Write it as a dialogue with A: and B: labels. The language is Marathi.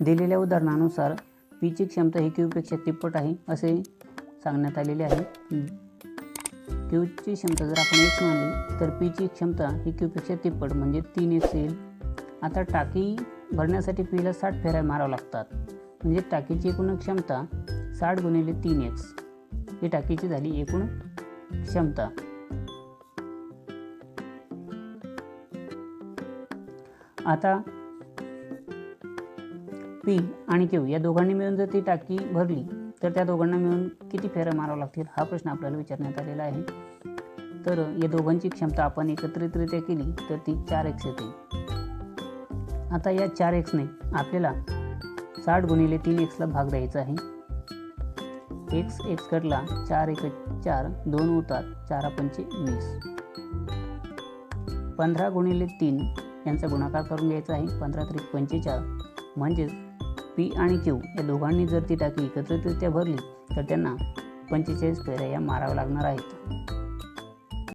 A: दिलेल्या उदाहरणानुसार पीची क्षमता ही क्यूपेक्षा तिप्पट आहे असे सांगण्यात आलेले आहे. क्यूची क्षमता जर आपण एक्स मानली तर पीची क्षमता ही क्यूपेक्षा तिप्पट म्हणजे तीन एक्स येईल. आता टाकी भरण्यासाठी पीला साठ फेऱ्या मारावं लागतात. म्हणजे टाकीची एकूण क्षमता साठ गुणिले तीन एक्स ही टाकीची झाली एकूण क्षमता. आता पी आणि क्यू या दोघांनी मिळून जर ती टाकी भरली तर त्या दोघांना मिळून किती फेऱ्या मारावं लागतील हा प्रश्न आपल्याला विचारण्यात आलेला आहे. तर या दोघांची क्षमता आपण एकत्रितरित्या केली तर ती चार एक्स येते. आता या चार एक्सने आपल्याला साठ गुणिले तीन एक्सला भाग द्यायचा आहे. एक्स एक्स कटला चार एक चार दोन होतात चार पंचे वीस. पंधरा गुणिले तीन यांचा गुणाकार करून घ्यायचा आहे. पंधरा त्रिक पंचेचाळ म्हणजेच पी आणि क्यू या दोघांनी जर ती टाकी एकत्रितरित्या भरली तर त्यांना पंचेचाळीस फेऱ्या या माराव्या लागणार आहेत.